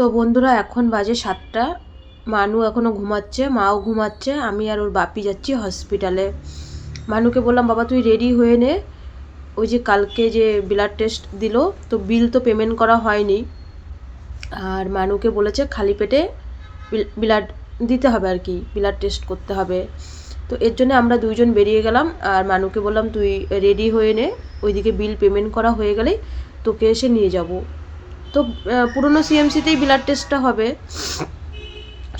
তো বন্ধুরা, এখন বাজে সাতটা। মানু এখনও ঘুমাচ্ছে, মাও ঘুমাচ্ছে, আমি আর ওর বাপি যাচ্ছি হসপিটালে। মানুকে বললাম, বাবা, তুই রেডি হয়ে নে। ওই যে কালকে যে ব্লাড টেস্ট দিল, তো বিল তো পেমেন্ট করা হয়নি। আর মানুকে বলেছে, খালি পেটে ব্লাড দিতে হবে আর কি ব্লাড টেস্ট করতে হবে। তো এর জন্য আমরা দুইজন বেরিয়ে গেলাম, আর মানুকে বললাম, তুই রেডি হয়ে নে। ওইদিকে বিল পেমেন্ট করা হয়ে গেলেই তোকে এসে নিয়ে যাব। তো পুরনো সিএমসিতেই ব্লাড টেস্টটা হবে।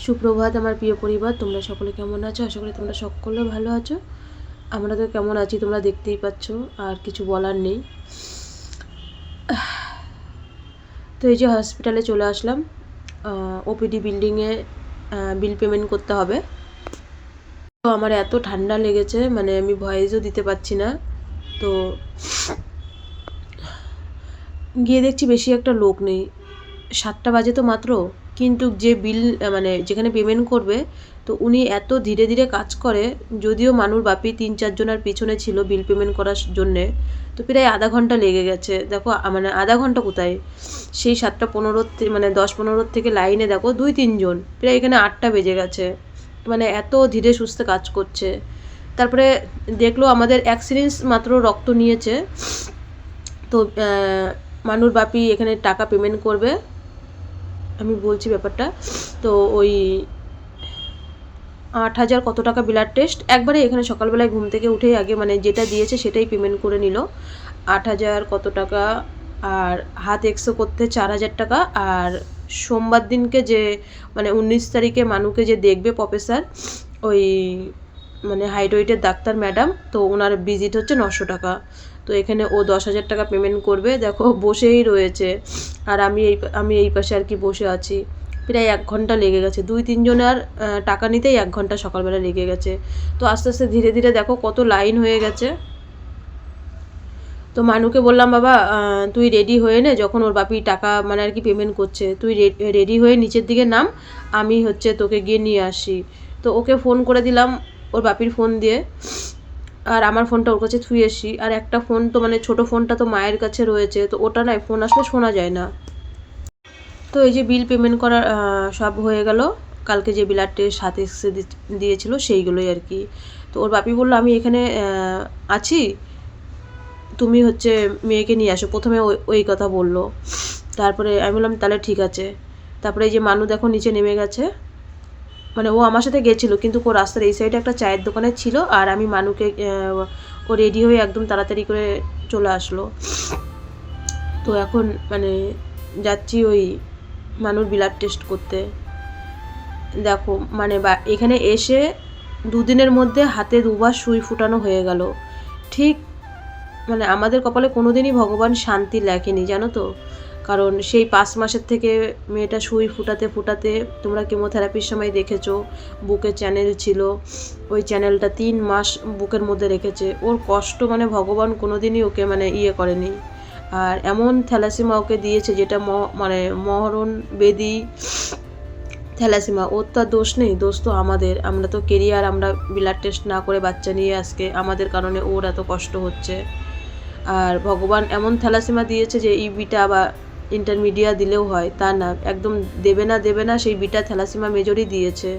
সুপ্রভাত আমার প্রিয় পরিবার, তোমরা সকলে কেমন আছো? আশা করি তোমরা সকলে ভালো আছো। আমরা তো কেমন আছি তোমরা দেখতেই পাচ্ছ, আর কিছু বলার নেই। তো এই যে হসপিটালে চলে আসলাম ওপিডি বিল্ডিংয়ে বিল পেমেন্ট করতে হবে। তো আমার এত ঠান্ডা লেগেছে মানে আমি ভয়েসও দিতে পারছি না। তো গিয়ে দেখছি বেশি একটা লোক নেই। সাতটা বাজে তো মাত্র, কিন্তু যে বিল মানে যেখানে পেমেন্ট করবে, তো উনি এত ধীরে ধীরে কাজ করে, যদিও মানুর বাপি তিন চারজনের পিছনে ছিল বিল পেমেন্ট করার জন্যে, তো প্রায় আধা ঘণ্টা লেগে গেছে। দেখো মানে আধা ঘণ্টা কোথায়? সেই সাতটা পনেরো মানে দশ পনেরোর থেকে লাইনে দেখো, দুই তিনজন প্রায় এখানে আটটা বেজে গেছে। মানে এত ধীরে সুস্থে কাজ করছে। তারপরে দেখল আমাদের এক মাত্র রক্ত নিয়েছে। তো মানুর বাপি এখানে টাকা পেমেন্ট করবে। আমি বলছি ব্যাপারটা, তো ওই আট হাজার কত টাকা ব্লাড টেস্ট একবারে এখানে সকালবেলায় ঘুম থেকে উঠেই আগে মানে যেটা দিয়েছে সেটাই পেমেন্ট করে নিল। আট হাজার কত টাকা আর হাত এক্সো করতে চার হাজার টাকা। আর সোমবার দিনকে যে মানে উনিশ তারিখে মানুকে যে দেখবে প্রফেসর ওই মানে হাইড্রোইটের ডাক্তার ম্যাডাম তো ওনার ভিজিট হচ্ছে নশো টাকা। তো এখানে ও দশ হাজার টাকা পেমেন্ট করবে। দেখো, বসেই রয়েছে। আর আমি এই আমি এই পাশে আর কি বসে আছি। প্রায় এক ঘণ্টা লেগে গেছে। দুই, তিনজনের টাকা নিতেই এক ঘণ্টা সকালবেলা লেগে গেছে। তো আস্তে আস্তে ধীরে ধীরে দেখো কত লাইন হয়ে গেছে। তো মানুকে বললাম, বাবা তুই রেডি হয়ে নে। যখন ওর বাপি টাকা মানে আর কি পেমেন্ট করছে, তুই রেডি হয়ে নিচের দিকে নাম। আমি হচ্ছে তোকে গিয়ে নিয়ে আসি। তো ওকে ফোন করে দিলাম, ওর বাপির ফোন দিয়ে। আর আমার ফোনটা ওর কাছে থুয়ে এসি আর একটা ফোন তো মানে ছোট ফোনটা তো মায়ের কাছে রয়েছে তো ওটা নয় ফোন আসলে শোনা যায় না। তো এই যে বিল পেমেন্ট আহ, সব হয়ে গেল। কালকে যে ব্লাড টেস্ট হাতে এসে দিয়েছিল সেইগুলোই আর কি। তো ওর বাপি বলল আমি এখানে আছি। তুমি হচ্ছে মেয়েকে নিয়ে আসো। প্রথমে ওই কথা বলল। তারপরে আমি বললাম তাহলে ঠিক আছে। তারপরে এই যে মানু দেখো নিচে নেমে গেছে। মানে ও আমার সাথে গেছিল, কিন্তু ও রাস্তার এই সাইডে একটা চায়ের দোকানে ছিল আর আমি মানুকে ও রেডি হয়ে একদম তাড়াতাড়ি করে চলে আসলো। তো এখন মানে যাচ্ছি ওই মানুর ব্লাড টেস্ট করতে। দেখো মানে এখানে এসে দুদিনের মধ্যে হাতে দুবার সুই ফুটানো হয়ে গেল। ঠিক মানে আমাদের কপালে কোনোদিনই ভগবান শান্তি লেখেনি, জানো তো? কারণ সেই পাঁচ মাসের থেকে মেয়েটা সুই ফুটাতে ফুটাতে তোমরা কেমোথেরাপির সময় দেখেছ, বুকে চ্যানেল ছিল, ওই চ্যানেলটা তিন মাস বুকের মধ্যে রেখেছে। ওর কষ্ট মানে ভগবান কোনোদিনই ওকে মানে ইয়ে করেনি। আর এমন থ্যালাসিমা ওকে দিয়েছে যেটা ম মানে মহরণ বেদি থ্যালাসিমা ওর তো দোষ নেই, দোষ তো আমাদের। আমরা তো কেরিয়ার আমরা ব্লাড টেস্ট না করে বাচ্চা নিয়ে আজকে আমাদের কারণে ওর এত কষ্ট হচ্ছে। আর ভগবান এমন থ্যালাসিমা দিয়েছে যে ইবিটা বা ইন্টারমিডিয়া দিলেও হয়, তা না। একদম দেবে না দেবে না, সেই বিটা থ্যালাসিমা মেজরই দিয়েছে।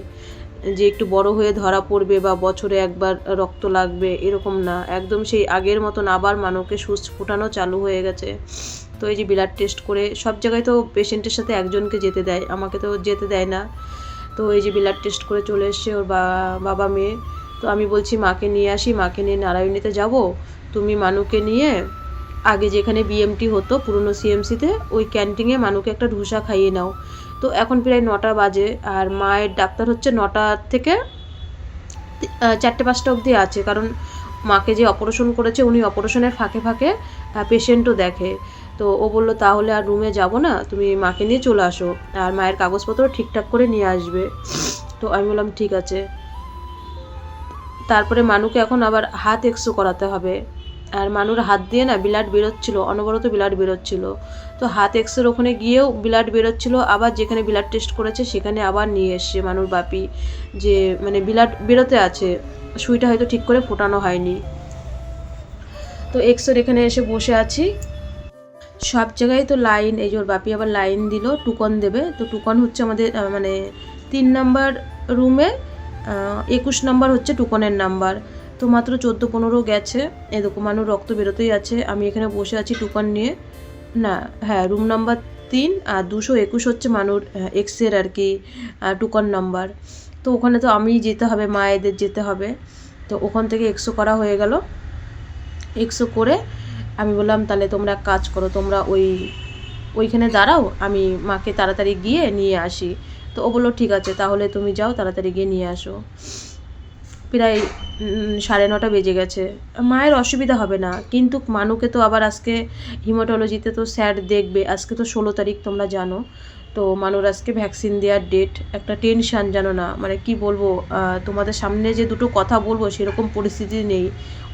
যে একটু বড় হয়ে ধরা পড়বে বা বছরে একবার রক্ত লাগবে, এরকম না। একদম সেই আগের মতন আবার মানবকে সুচ ফুটানো চালু হয়ে গেছে। তো এই যে ব্লাড টেস্ট করে, সব জায়গায় তো পেশেন্টের সাথে একজনকে যেতে দেয়, আমাকে তো যেতে দেয় না। তো এই যে ব্লাড টেস্ট করে চলে এসছে ওর বাবা মেয়ে। তো আমি বলছি, মাকে নিয়ে আসি, মাকে নিয়ে নারায়ণীতে যাব। তুমি মানুকে নিয়ে আগে যেখানে বিএমটি হতো, পুরনো সিএমসিতে ওই ক্যান্টিনে মানুকে একটা ধোসা খাইয়ে নাও। তো এখন প্রায় নটা বাজে, আর মায়ের ডাক্তার হচ্ছে নটা থেকে চারটে পাঁচটা অবধি আছে। কারণ মাকে যে অপারেশন করেছে, উনি অপারেশনের ফাঁকে ফাঁকে পেশেন্টও দেখে। তো ও বলল, তাহলে আর রুমে যাব না, তুমি মাকে নিয়ে চলে আসো। আর মায়ের কাগজপত্র ঠিকঠাক করে নিয়ে আসবে। তো আমি বললাম, ঠিক আছে। তারপরে মানুকে এখন আবার হাত এক্সো করাতে হবে। আর মানুর হাত দিয়ে না ব্লাড বেরোচ্ছিল, অনবরত ব্লাড বেরোচ্ছিল। তো হাত এক্সের ওখানে গিয়েও ব্লাড বেরোচ্ছিল, আবার যেখানে ব্লাড টেস্ট করেছে সেখানে আবার নিয়ে এসছে মানুর বাপি যে মানে ব্লাড বেরোতে আছে, সুইটা হয়তো ঠিক করে ফোটানো হয়নি। তো এক্সের এখানে এসে বসে আছি। সব জায়গায় তো লাইন এই ওর বাপি আবার লাইন দিল, টুকন দেবে। তো টুকন হচ্ছে আমাদের মানে তিন নাম্বার রুমে একুশ নাম্বার হচ্ছে টুকনের নাম্বার তো মাত্র চোদ্দ পনেরো গেছে এরকম মানুষ রক্ত বেরোতেই আছে। আমি এখানে বসে আছি টুকান নিয়ে। না হ্যাঁ রুম নাম্বার তিন আর দুশো একুশ হচ্ছে মানুষ এক্সের আর কি টুকন নাম্বার তো ওখানে তো আমিই যেতে হবে, মায়েদের যেতে হবে। তো ওখান থেকে একশো করা হয়ে গেল। একশো করে আমি বললাম, তাহলে তোমরা কাজ করো, তোমরা ওই, ওইখানে দাঁড়াও, আমি মাকে তাড়াতাড়ি গিয়ে নিয়ে আসি। তো ও বলল, ঠিক আছে, তাহলে তুমি যাও, তাড়াতাড়ি গিয়ে নিয়ে আসো। প্রায় সাড়ে নটা বেজে গেছে। মায়ের অসুবিধা হবে না, কিন্তু মানুকে তো আবার আজকে হিমাটোলজিতে তো স্যার দেখবে, আজকে তো ষোলো তারিখ তোমরা জানো। তো মানুর আজকে ভ্যাকসিন দেওয়ার ডেট একটা টেনশান জানো না মানে কি বলব তোমাদের সামনে যে দুটো কথা বলব সেরকম পরিস্থিতি নেই।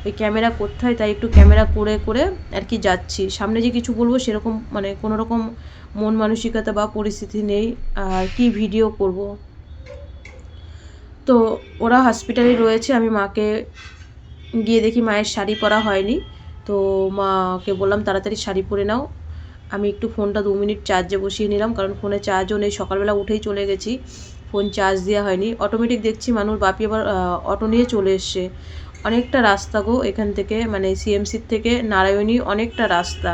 ওই ক্যামেরা করতে হয়, তাই একটু ক্যামেরা করে করে আর কি যাচ্ছি। সামনে যে কিছু বলব সেরকম মানে কোনো রকম মন মানসিকতা বা পরিস্থিতি নেই, আর কি ভিডিও করব। তো ওরা হসপিটালে রয়েছে, আমি মাকে গিয়ে দেখি মায়ের শাড়ি পরা হয়নি। তো মাকে বললাম, তাড়াতাড়ি শাড়ি পরে নাও। আমি একটু ফোনটা দু মিনিট চার্জে বসিয়ে নিলাম, কারণ ফোনে চার্জও নেই। সকালবেলা উঠেই চলে গেছি, ফোন চার্জ দেওয়া হয়নি। অটোমেটিক দেখছি মানুষ বাপি আবার অটো নিয়ে চলে এসছে। অনেকটা রাস্তা গো এখান থেকে মানে সিএমসির থেকে, নারায়ণী অনেকটা রাস্তা।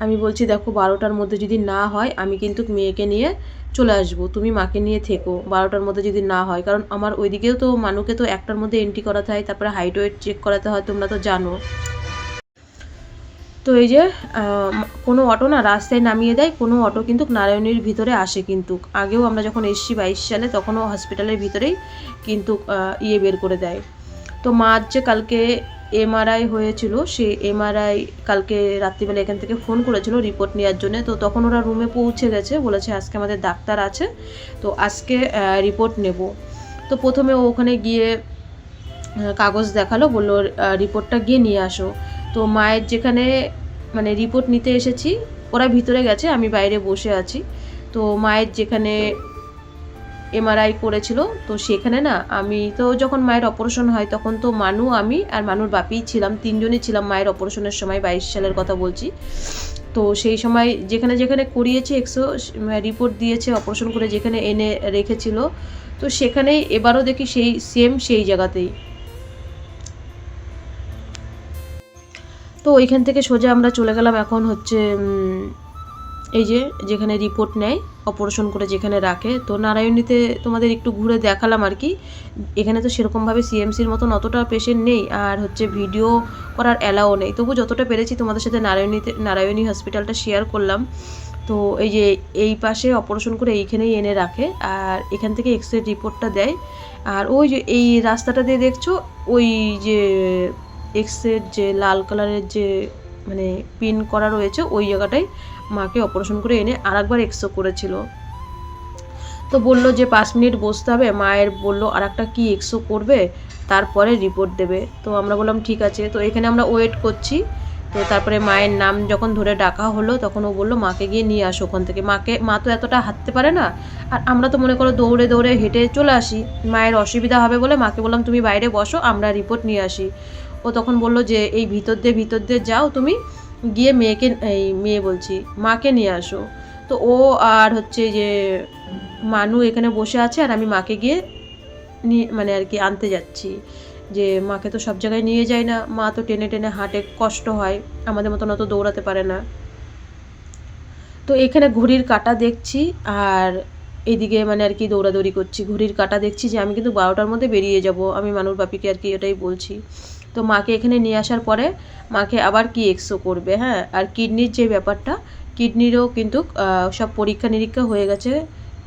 আমি বলছি, দেখো, বারোটার মধ্যে যদি না হয়, আমি কিন্তু মেয়েকে নিয়ে চলে আসব, তুমি মাকে নিয়ে থেকো, বারোটার মধ্যে যদি না হয়। কারণ আমার ওইদিকেও তো মানুকে তো একটার মধ্যে এন্ট্রি করাতে হয়, তারপরে হাইট ওয়েট চেক করাতে হয়, তোমরা তো জানো। তো এই যে কোনো অটো না রাস্তায় নামিয়ে দেয়, কোনো অটো কিন্তু নারায়ণীর ভিতরে আসে কিন্তু। আগেও আমরা যখন এসছি বাইশ সালে, তখনও হসপিটালের ভিতরেই কিন্তু ইয়ে বের করে দেয়। তো মার যে কালকে এমআরআই হয়েছিল সেই এমআরআই কালকে রাত্রিবেলা এখান থেকে ফোন করেছিল রিপোর্ট নেওয়ার জন্য। তো তখন ওরা রুমে পৌঁছে গেছে, বলেছে আজকে আমাদের ডাক্তার আছে, তো আজকে রিপোর্ট নেব। তো প্রথমে ওখানে গিয়ে কাগজ দেখাল, বলল রিপোর্টটা গিয়ে নিয়ে আসো। তো মায়ের যেখানে মানে রিপোর্ট নিতে এসেছি, ওরা ভিতরে গেছে, আমি বাইরে বসে আছি। তো মায়ের যেখানে এমআরআই করেছিল, তো সেখানে না আমি তো যখন মায়ের অপারেশন হয় তখন তো মানু, আমি আর মানুর বাপিই ছিলাম, তিনজনই ছিলাম মায়ের অপারেশনের সময় বাইশ সালের কথা বলছি। তো সেই সময় যেখানে যেখানে করিয়েছে এক্সো রিপোর্ট দিয়েছে অপারেশন করে যেখানে এনে রেখেছিল, তো সেখানেই এবারও দেখি সেই সেম সেই জায়গাতেই। তো ওইখান থেকে সোজা আমরা চলে গেলাম এখন হচ্ছে এই যে, যেখানে রিপোর্ট নেয় অপারেশন করে যেখানে রাখে। তো নারায়ণীতে তোমাদের একটু ঘুরে দেখালাম আর কি। এখানে তো সেরকমভাবে সিএমসির মতন অতটা পেশেন্ট নেই, আর হচ্ছে ভিডিও করার অ্যালাও নেই। তবু যতটা পেরেছি তোমাদের সাথে নারায়ণীতে, নারায়ণী হসপিটালটা শেয়ার করলাম। তো এই যে, এই পাশে অপারেশন করে এইখানেই এনে রাখে, আর এখান থেকে এক্স রে রিপোর্টটা দেয়। আর ওই যে, এই রাস্তাটা দিয়ে দেখছ? ওই যে এক্সের যে লাল কালারের যে মানে পিন করা রয়েছে, ওই জায়গাটায় মাকে অপারেশন করে এনে আরেকবার এক্সো করেছিল। তো বলল যে, পাঁচ মিনিট বসতে হবে। মায়ের বলল আর একটা কী এক্সো করবে? তারপরে রিপোর্ট দেবে। তো আমরা বললাম, ঠিক আছে। তো এখানে আমরা ওয়েট করছি। তো তারপরে মায়ের নাম যখন ধরে ডাকা হলো, তখন ও বলল, মাকে গিয়ে নিয়ে আসো ওখান থেকে। মাকে, মা তো এতটা হাঁটতে পারে না। আর আমরা তো মনে করো দৌড়ে দৌড়ে হেঁটে চলে আসি। মায়ের অসুবিধা হবে বলে মাকে বললাম, তুমি বাইরে বসো, আমরা রিপোর্ট নিয়ে আসি। ও তখন বলল যে, এই ভিতর দিয়ে ভিতর দিয়ে যাও তুমি। গিয়ে মেয়েকে, এই মেয়ে বলছি, মাকে নিয়ে আসো। তো ও আর হচ্ছে যে মানু এখানে বসে আছে আর আমি মাকে গিয়ে নিয়ে মানে আর কি আনতে যাচ্ছি। যে মাকে তো সব জায়গায় নিয়ে যায় না, মা তো টেনে টেনে হাঁটে, কষ্ট হয়, আমাদের মতন অত দৌড়াতে পারে না। তো এখানে ঘড়ির কাটা দেখছি আর এদিকে মানে আর কি দৌড়াদৌড়ি করছি, ঘড়ির কাটা দেখছি যে আমি কিন্তু বারোটার মধ্যে বেরিয়ে যাব, আমি মানুর বাপিকে আর কি এটাই বলছি। তো মাকে এখানে নিয়ে আসার পরে মাকে আবার কি এক্সো করবে হ্যাঁ? আর কিডনির যে ব্যাপারটা, কিডনিরও কিন্তু সব পরীক্ষা নিরীক্ষা হয়ে গেছে।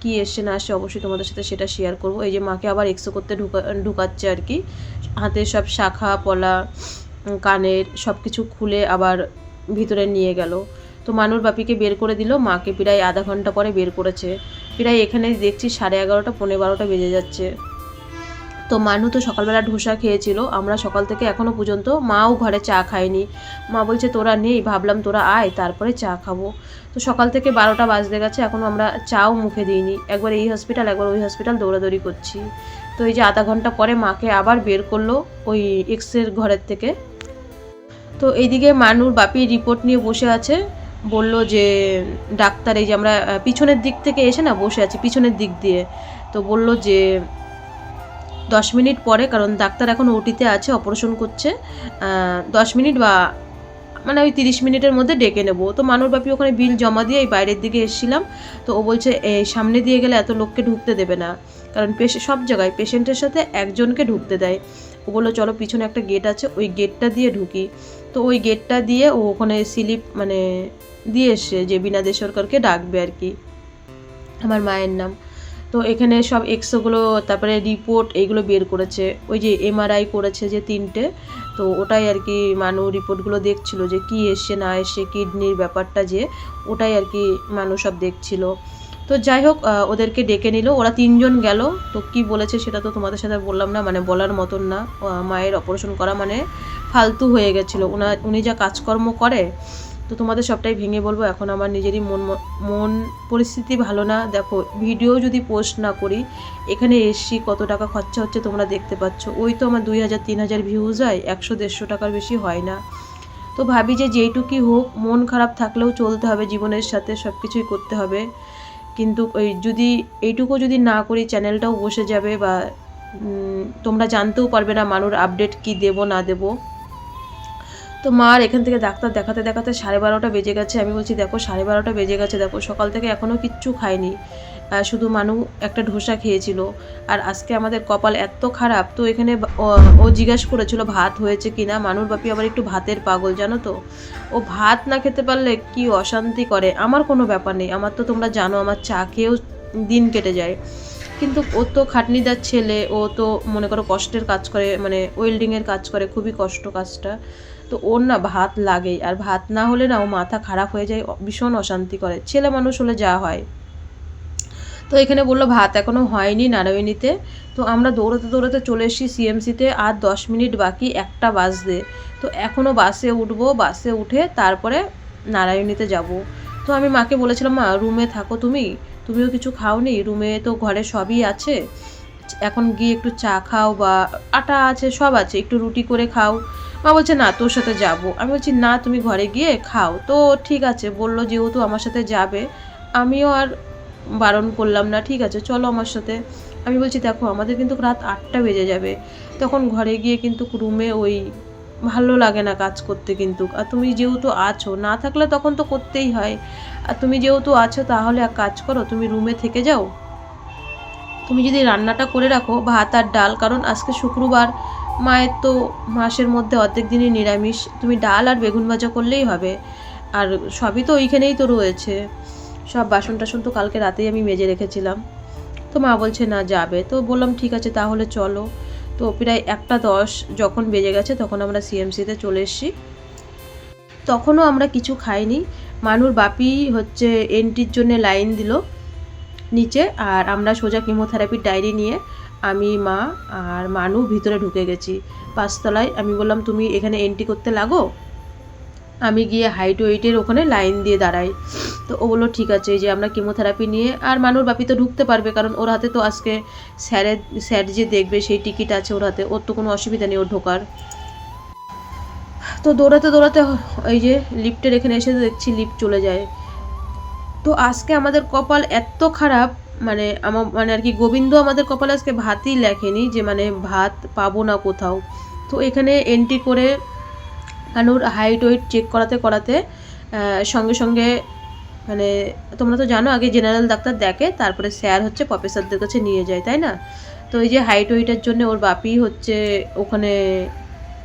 কি এসছে না আসছে অবশ্যই তোমাদের সাথে সেটা শেয়ার করব। এই যে মাকে আবার এক্সো করতে ঢুকা, ঢুকাচ্ছে আর কি। হাতের সব শাখা, পলা কানের সব কিছু খুলে আবার ভিতরে নিয়ে গেল। তো মানুর বাপিকে বের করে দিল। মাকে প্রায় আধা ঘণ্টা পরে বের করেছে। প্রায় এখানে দেখছি সাড়ে এগারোটা পনেরো বারোটা বেজে যাচ্ছে। তো মানু তো সকালবেলা ধোসা খেয়েছিল, আমরা সকাল থেকে এখনও পর্যন্ত মাও ঘরে চা খায়নি মা বলছে, তোরা নেই, ভাবলাম তোরা আয়, তারপরে চা খাব। তো সকাল থেকে বারোটা বাজতে গেছে এখনও আমরা চাও মুখে দিইনি। একবার এই হসপিটাল, একবার ওই হসপিটাল দৌড়াদৌড়ি করছি। তো এই যে আধা ঘণ্টা পরে মাকে আবার বের করল ওই এক্সের ঘরের থেকে। তো এইদিকে মানুর বাপি রিপোর্ট নিয়ে বসে আছে, বলল যে, ডাক্তার এই যে আমরা পিছনের দিক থেকে এসে না বসে আছি, পিছনের দিক দিয়ে। তো বলল যে দশ মিনিট পরে, কারণ ডাক্তার এখন ওটিতে আছে, অপারেশন করছে দশ মিনিট বা মানে ওই তিরিশ মিনিটের মধ্যে ডেকে নেব। তো মানুর বাপি ওখানে বিল জমা দিয়ে এই বাইরের দিকে এসেছিলাম। তো ও বলছে এই সামনে দিয়ে গেলে এত লোককে ঢুকতে দেবে না। কারণ পেশ- সব জায়গায় পেশেন্টের সাথে একজনকে ঢুকতে দেয়। ও বলল, চলো, পিছনে একটা গেট আছে, ওই গেটটা দিয়ে ঢুকি। তো ওই গেটটা দিয়ে ও ওখানে স্লিপ মানে দিয়ে এসছে যে বিনা সরকারকে ডাকবে আর কি। আমার মায়ের নাম। তো এখানে সব এক্সোগুলো তারপরে রিপোর্ট এইগুলো বের করেছে। ওই যে এমআরআই করেছে যে তিনটে, তো ওটাই আর কি মানু রিপোর্টগুলো দেখছিল যে কি এসছে না এসছে কিডনির ব্যাপারটা যে, ওটাই আর কি মানুষ সব দেখছিল। তো যাই হোক ওদেরকে ডেকে নিল। ওরা তিনজন গেল। তো কি বলেছে সেটা তো তোমাদের সাথে বললাম না মানে বলার মতন না। মায়ের অপারেশন করা মানে ফালতু হয়ে গেছিল। উনি যা কাজকর্ম করে তো তোমাদের সবটাই ভেঙে বলব, এখন আমার নিজেরই মন মন পরিস্থিতি ভালো না। দেখো ভিডিও যদি পোস্ট না করি, এখানে এসছি, কত টাকা খরচা হচ্ছে তোমরা দেখতে পাচ্ছ। ওই তো আমার দুই হাজার, তিন হাজার ভিউজ হয়, একশো, দেড়শো টাকার বেশি হয় না। তো ভাবি যে যেইটুকুই হোক, মন খারাপ থাকলেও চলতে হবে জীবনের সাথে সব কিছুই করতে হবে। কিন্তু ওই যদি এইটুকু যদি না করি চ্যানেলটাও বসে যাবে বা তোমরা জানতেও পারবে না মানুষ আপডেট কি দেব, না দেব। তো মার এখান থেকে ডাক্তার দেখাতে দেখাতে সাড়ে বারোটা বেজে গেছে। আমি বলছি, দেখো, সাড়ে বারোটা বেজে গেছে। দেখো, সকাল থেকে এখনও কিচ্ছু খায়নি শুধু মানু একটা ঢোসা খেয়েছিল। আর আজকে আমাদের কপাল এত খারাপ, তো এখানে ও- জিজ্ঞাসা করেছিল, ভাত হয়েছে কিনা? মানুর বাপি আবার একটু ভাতের পাগল, জানো তো? ও ভাত না খেতে পারলে কি অশান্তি করে? আমার কোনো ব্যাপার নেই। আমার তো তোমরা জানো, আমার চা খেয়েও দিন কেটে যায়। কিন্তু ও তো খাটনিদার ছেলে, ও তো মনে করো কষ্টের কাজ করে মানে ওয়েল্ডিংয়ের কাজ করে, খুবই কষ্ট কাজটা। তো ওর না ভাত লাগেই, আর ভাত না হলে না ও মাথা খারাপ হয়ে যায়, ভীষণ অশান্তি করে। ছেলে মানুষ হলে যা হয়। তো এখানে বলল, ভাত এখনও হয়নি নারায়ণীতে তো আমরা দৌড়াতে দৌড়াতে চলে এসেছি সিএমসিতে, আর দশ মিনিট বাকি, একটা বাজতে তো এখনও বাসে উঠবো, বাসে উঠে তারপরে নারায়ণীতে যাব। তো আমি মাকে বলেছিলাম, মা, রুমে থাকো তুমি। তুমিও কিছু খাওনি? রুমে তো ঘরে সবই আছে। এখন গিয়ে একটু চা খাও বা আটা আছে, সব আছে। একটু রুটি করে খাও। মা বলছে, না, তোর সাথে যাব। আমি বলছি, না, তুমি ঘরে গিয়ে খাও। তো ঠিক আছে, বলল যেহেতু আমার সাথে যাবে, আমিও আর বারণ করলাম না, ঠিক আছে, চলো আমার সাথে। আমি বলছি, দেখো, আমাদের কিন্তু রাত আটটা বেজে যাবে। তখন ঘরে গিয়ে কিন্তু রুমে ওই ভালো লাগে না কাজ করতে কিন্তু। আর তুমি যেহেতু আছো, না থাকলে তখন তো করতেই হয়। আর তুমি যেহেতু আছো, তাহলে এক কাজ করো, তুমি রুমে থেকে যাও। তুমি যদি রান্নাটা করে রাখো, ভাত আর ডাল, কারণ আজকে শুক্রবার মায়ের তো মাসের মধ্যে অর্ধেক দিনই নিরামিষ। তুমি ডাল আর বেগুন ভাজা করলেই হবে। আর সবই তো ওইখানেই তো রয়েছে। সব বাসন টাসন তো কালকে রাতেই আমি মেজে রেখেছিলাম। তো মা বলছে, না, যাবে। তো বললাম, ঠিক আছে, তাহলে চলো। তো প্রায় একটা দশ যখন বেজে গেছে, তখন আমরা সিএমসিতে চলে এসেছি। তখনও আমরা কিছু খাইনি। মানুর বাপি হচ্ছে এন্ট্রির জন্য লাইন দিল নিচে, আর আমরা সোজা কিমোথেরাপির ডায়েরি নিয়ে আমি, মা আর মানু ভিতরে ঢুকে গেছি। পাঁচতলায় আমি বললাম, তুমি এখানে এন্ট্রি করতে লাগো? আমি গিয়ে হাইট ওয়েটের ওখানে লাইন দিয়ে দাঁড়াই। তো ও বলল, ঠিক আছে যে আমরা কেমোথেরাপি নিয়ে আর মানুর বাপি তো ঢুকতে পারবে, কারণ ওর হাতে তো আজকে স্যারের স্যার যে দেখবে, সেই টিকিট আছে ওর হাতে। ওর তো কোনো অসুবিধা নেই, ওর ঢোকার। তো দৌড়াতে দৌড়াতে এই যে লিফটের এখানে এসে দেখছি লিফট চলে যায়। তো আজকে আমাদের কপাল এত খারাপ মানে আমার মানে আর কি গোবিন্দ আমাদের কপালে আজকে ভাতই লেখেনি যে মানে ভাত পাবো না কোথাও। তো এখানে এন্ট্রি করে আনুর হাইট ওয়েট চেক করাতে করাতে সঙ্গে সঙ্গে মানে তোমরা তো জানো আগে জেনারেল ডাক্তার দেখে, তারপরে স্যার হচ্ছে প্রফেসরদের কাছে নিয়ে যায়, তাই না? তো এই যে হাইট ওয়েটের জন্য ওর বাপি হচ্ছে ওখানে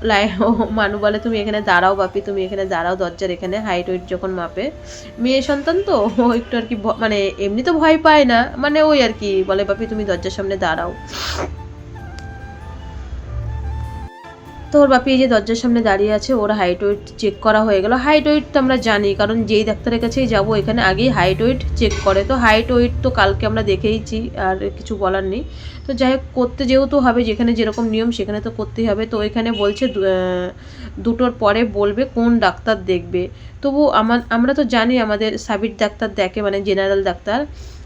মানু বলে, তুমি এখানে দাঁড়াও বাপি, তুমি এখানে দাঁড়াও, দরজার এখানে হাইট ওয়েট যখন মাপে। মেয়ে সন্তান তো, ও একটু আর কি মানে এমনি তো ভয় পায় না। মানে ওই আর কি, বলে, বাপি, তুমি দরজার সামনে দাঁড়াও। তো ওর বাপি এই যে দরজার সামনে দাঁড়িয়ে আছে, ওর হাইট ওয়েট চেক করা হয়ে গেল। হাইট ওয়েট তো আমরা জানি, কারণ যেই ডাক্তারের কাছেই যাব, এখানে আগেই হাইট ওয়েট চেক করে। তো হাইট ওয়েট তো কালকে আমরা দেখেইছি, আর কিছু বলার নেই। তো যাই হোক, করতে যেহেতু হবে, যেখানে যেরকম নিয়ম, সেখানে তো করতেই হবে। তো এখানে বলছে দুটোর পরে বলবে কোন ডাক্তার দেখবে। তবু আমার আমরা তো জানি আমাদের সাবির ডাক্তার দেখে মানে জেনারেল ডাক্তার।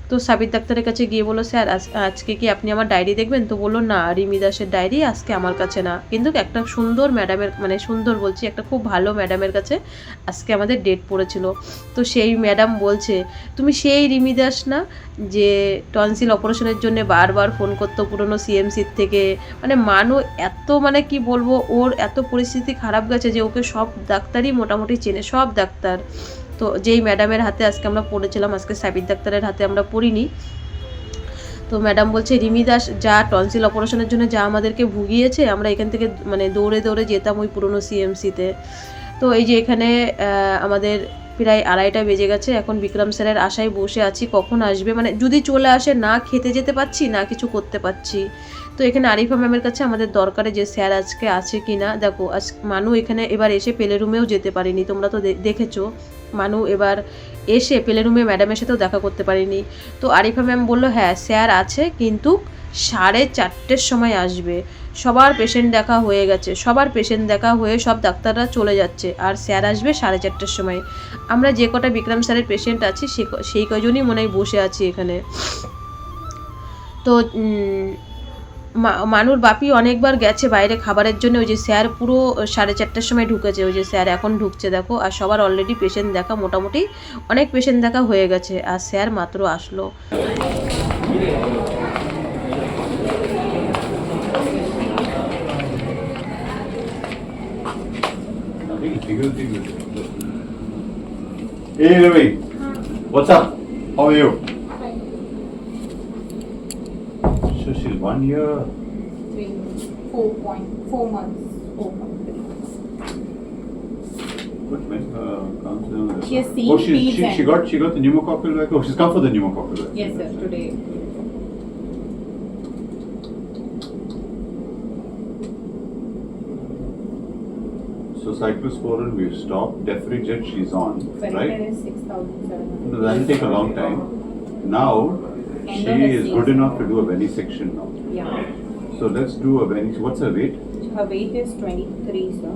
তো সাবির ডাক্তারের কাছে গিয়ে বলল, স্যার, আজ- আজকে কি আপনি আমার ডায়েরি দেখবেন? তো বলল, না, রিমি দাসের ডায়েরি আজকে আমার কাছে না। কিন্তু একটা সুন্দর ম্যাডামের মানে সুন্দর বলছি, একটা খুব ভালো ম্যাডামের কাছে আজকে আমাদের ডেট পড়েছিল। তো সেই ম্যাডাম বলছে, তুমি সেই রিমি দাস না যে টনসিল অপারেশনের জন্য বারবার ফোন করতো পুরনো সিএমসির থেকে? মানে মানু এত মানে কি বলব, ওর এত পরিস্থিতি খারাপ গেছে যে ওকে সব ডাক্তারই মোটামুটি চেনে, সব ডাক্তার। তো যেই ম্যাডামের হাতে আজকে আমরা পড়েছিলাম, আজকে সাবির ডাক্তারের হাতে আমরা পড়িনি। তো ম্যাডাম বলছে, রিমি দাস, যা টনসিল অপারেশনের জন্য যা আমাদেরকে ভুগিয়েছে, আমরা এখান থেকে মানে দৌড়ে দৌড়ে যেতাম ওই পুরনো সিএমসিতে। তো এই যে এখানে আমাদের প্রায় আড়াইটা বেজে গেছে, এখন বিক্রম স্যারের আশায় বসে আছি, কখন আসবে? মানে যদি চলে আসে, না খেতে যেতে পাচ্ছি না কিছু করতে পারছি। তো এখানে আরিফা ম্যামের কাছে আমাদের দরকারে যে স্যার আজকে আছে কি না দেখো, আজ মানু এখানে এবার এসে পেলে রুমেও যেতে পারিনি, তোমরা তো দেখেছ। মানু এবার এসে পেলে রুমে ম্যাডামের সাথেও দেখা করতে পারিনি। তো আরিফা ম্যাম বলল হ্যাঁ স্যার আছে, কিন্তু সাড়ে চারটের সময় আসবে। সবার পেশেন্ট দেখা হয়ে গেছে, সবার পেশেন্ট দেখা হয়ে সব ডাক্তাররা চলে যাচ্ছে, আর স্যার আসবে সাড়ে চারটের সময়। আমরা যে কটা বিক্রম স্যারের পেশেন্ট আছি সেই কজনই মনে হয় বসে আছি এখানে। তো মানুর বাপি অনেকবার গেছে বাইরে খাবারের জন্য ওই যে স্যার পুরো সাড়ে চারটার সময় ঢুকেছে ওই যে স্যার এখন ঢুকছে দেখো আর সবার অলরেডি পেশেন্ট দেখা মোটামুটি অনেক পেশেন্ট দেখা হয়ে গেছে আর স্যার মাত্র আসলো Hey Ravi, what's up? How are you? One year. three, four point, four months, four point three. What? Uh, comes down. She has seen Oh, she, she, and- got she got the pneumococcal vaccine. Oh, she's come for the pneumococcal vaccine. Yes, sir, today. So cyclosporin we've stopped. Defrijet she's on, Ferritin right? is six thousand seven hundred. That'll take a long time. Now she Endo has is good enough to do a venesection now. Yeah, So let's do a venesection. What's her weight? her weight is twenty-three, sir.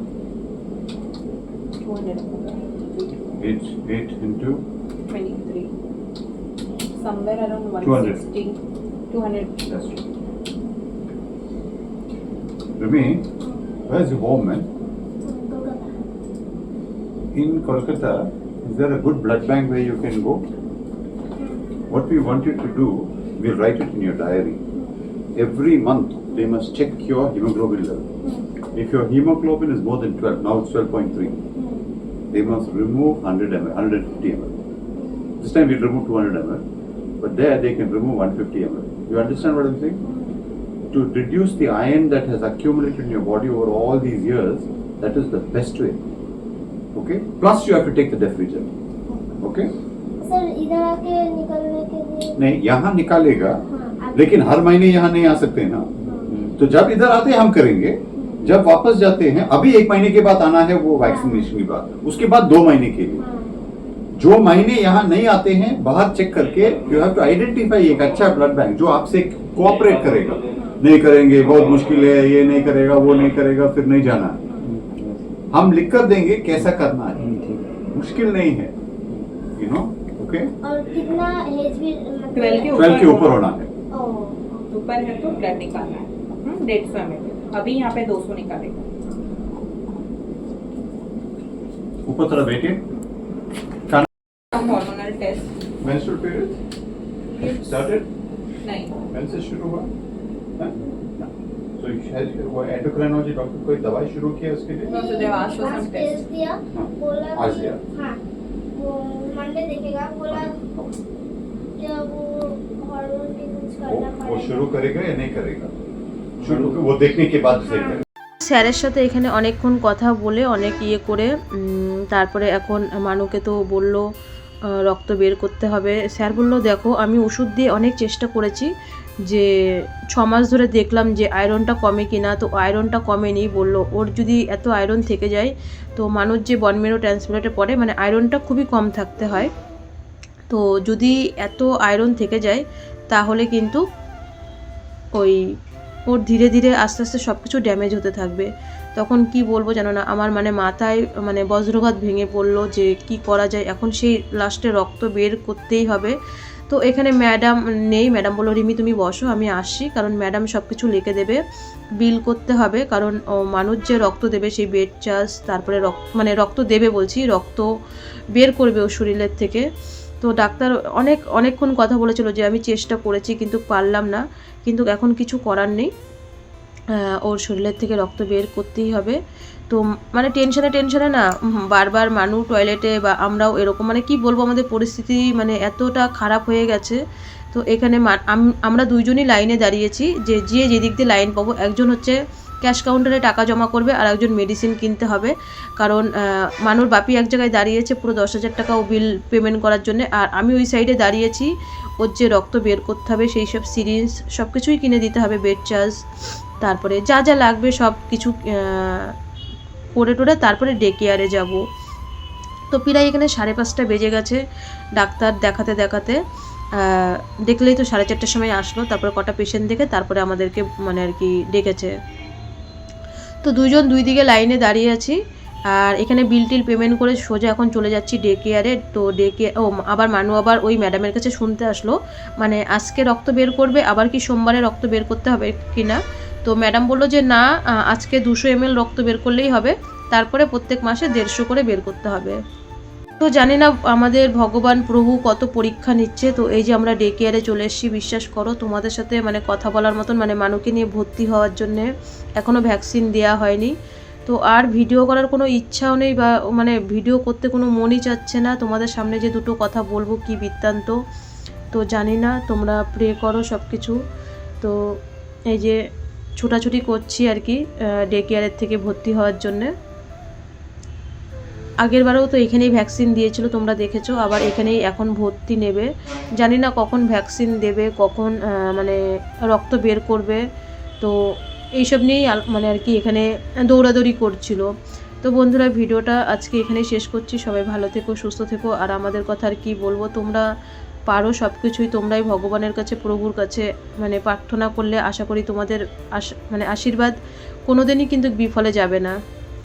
Two hundred. Eight eight into Twenty-three. Somewhere around one 200. sixty. Two hundred. That's true. Rami, where's your home, man? In Kolkata, is there a good blood bank where you can go? What we want you to do, we'll write it in your diary. Every month, they must check your hemoglobin level. If your hemoglobin is more than 12, now it's 12.3, they must remove 100 ml, 150 ml. This time we'll remove 200 ml, but there they can remove 150 ml. You understand what I'm saying? To reduce the iron that has accumulated in your body over all these years, that is the best way. Okay? Plus you have to take the Defrigen. Okay? Sir इधर आके निकलने के लिए नहीं यहाँ निकालेगा हाँ, लेकिन हर महीने यहाँ नहीं आ सकते ना। हाँ, तो जब इधर आते हम करेंगे। जब वापस जाते हैं अभी एक महीने के बाद आना है वो वैक्सीनेशन की बात। उसके बाद दो महीने के लिए। हाँ, जो महीने यहाँ नहीं आते हैं बाहर चेक करके यू हैव टू आइडेंटिफाई एक अच्छा ब्लड बैंक जो आपसे कोऑपरेट करेगा। नहीं करेंगे बहुत मुश्किल है ये नहीं करेगा वो नहीं करेगा फिर नहीं जाना। हम लिख कर देंगे कैसा करना है। मुश्किल नहीं है। You know okay. और कितना एज भी मतलब के ट्वेल्व के ऊपर होना है। ऊपर है तो ब्लड निकालना है। डेढ़ सौ एम अभी यहाँ पे दो सौ निकालेगा ऊपर थोड़ा बैठिए hormonal test menstrual period? Started? नहीं। When से शुरू हुआ? हाँ? तो शायद वो एंडोक्राइनोलॉजी डॉक्टर कोई दवाई शुरू किया उसके लिए? टेस्ट दिया हाँ, बोला आज दिया। हाँ। मंडे देखेगा बोला जब वो हार्मोन टेस्ट करना वो, वो पड़ेगा शुरू करेगा या नहीं करेगा शुरू वो देखने के बाद डिसाइड करेगा স্যারের সাথে এখানে অনেকক্ষণ কথা বলে অনেক ইয়ে করে উম, তারপরে এখন মানুকে তো বলল আহ, রক্ত বের করতে হবে স্যার বলল দেখো আমি ওষুধ দিয়ে অনেক চেষ্টা করেছি যে ছ মাস ধরে দেখলাম যে আয়রনটা কমে কিনা, তো আয়রনটা কমেনি, বলল, ওর যদি এত আয়রন থেকে যায়, তো মানুষ যে বনমেরো ট্রান্সপ্লান্টে পড়ে মানে আয়রনটা খুবই কম থাকতে হয়। তো যদি এত আয়রন থেকে যায়, তাহলে কিন্তু ওই ওর ধীরে ধীরে আস্তে আস্তে সব কিছু ড্যামেজ হতে থাকবে। তখন কি বলব জানো না, আমার মানে মাথায় মানে বজ্রঘাত ভেঙে পড়ল যে কি করা যায়। এখন সেই লাস্টে রক্ত বের করতেই হবে। তো এখানে ম্যাডাম নেই। ম্যাডাম বলল, রিমি, তুমি বসো, আমি আসি কারণ ম্যাডাম সব কিছু লিখে দেবে বিল করতে হবে। কারণ মানুষ যে রক্ত দেবে, সেই বেড চার্জ তারপরে রক্ত মানে রক্ত দেবে বলছি, রক্ত বের করবে ও শরীরের থেকে। তো ডাক্তার অনেক, অনেকক্ষণ কথা বলেছিল যে, আমি চেষ্টা করেছি, কিন্তু পারলাম না। কিন্তু এখন কিছু করার নেই। ওর শরীরের থেকে রক্ত বের করতেই হবে। তো মানে টেনশনে টেনশনে না বারবার মানু টয়লেটে বা আমরাও এরকম মানে কি বলব আমাদের পরিস্থিতি মানে এতটা খারাপ হয়ে গেছে। তো এখানে আমরা দুইজনই লাইনে দাঁড়িয়েছি, যে যে যেদিক দিয়ে লাইন পাবো, একজন হচ্ছে ক্যাশ কাউন্টারে টাকা জমা করবে, আর একজন মেডিসিন কিনতে হবে। কারণ মানুর বাপি এক জায়গায় দাঁড়িয়েছে পুরো দশ হাজার টাকা ও বিল পেমেন্ট করার জন্য, আর আমি ওই সাইডে দাঁড়িয়েছি, ওর যে রক্ত বের করতে হবে, সেই সব সিরিঞ্জ সব কিছুই কিনে দিতে হবে বেড চার্জ তারপরে যা যা লাগবে সব কিছু করে টোরে তারপরে ডে কেয়ারে যাব। তো প্রায় এখানে সাড়ে পাঁচটা বেজে গেছে ডাক্তার দেখাতে দেখাতে। দেখলেই তো সাড়ে চারটার সময় আসলো, তারপরে কটা পেশেন্ট দেখে তারপরে আমাদেরকে মানে আর কি ডেকেছে। তো দুজন দুই দিকে লাইনে দাঁড়িয়ে আছি, আর এখানে বিল টিল পেমেন্ট করে সোজা এখন চলে যাচ্ছি ডে কেয়ারে তো ডে কে ও, আবার মানু আবার ওই ম্যাডামের কাছে শুনতে আসলো মানে আজকে রক্ত বের করবে, আবার কি সোমবারে রক্ত বের করতে হবে কি না তো ম্যাডাম বলল যে, না আজকে দুশো এমএল রক্ত বের করলেই হবে। তারপরে প্রত্যেক মাসে দেড়শো করে বের করতে হবে। তো জানি না, আমাদের ভগবান প্রভু কত পরীক্ষা নিচ্ছে। তো এই যে আমরা ডে কেয়ারে চলে এসেছি, বিশ্বাস করো, তোমাদের সাথে মানে কথা বলার মতন মানে মানুকে নিয়ে ভর্তি হওয়ার জন্যে এখনও ভ্যাকসিন দেওয়া হয়নি। তো আর ভিডিও করার কোনো ইচ্ছাও নেই বা মানে ভিডিও করতে কোনো মনই চাচ্ছে না। তোমাদের সামনে যে দুটো কথা বলব কি বৃত্তান্ত, তো জানি না, তোমরা প্রে করো সব কিছু তো এই যে ছোটাছুটি করছি আর কি ডে কেয়ারের থেকে ভর্তি হওয়ার জন্যে। আগের বারেও তো এখানেই ভ্যাকসিন দিয়েছিল, তোমরা দেখেছ, আবার এখানেই এখন ভর্তি নেবে। জানি না কখন ভ্যাকসিন দেবে, কখন মানে রক্ত বের করবে। তো এইসব নিয়েই মানে আর কি এখানে দৌড়াদৌড়ি করছিল। তো বন্ধুরা, ভিডিওটা আজকে এখানেই শেষ করছি। সবাই ভালো থেকো, সুস্থ থেকো, আর আমাদের কথা আর কি বলব, তোমরা পারো সব কিছুই তোমরাই ভগবানের কাছে, প্রভুর কাছে মানে প্রার্থনা করলে আশা করি তোমাদের আশ মানে আশীর্বাদ কোনোদিনই কিন্তু বিফলে যাবে না।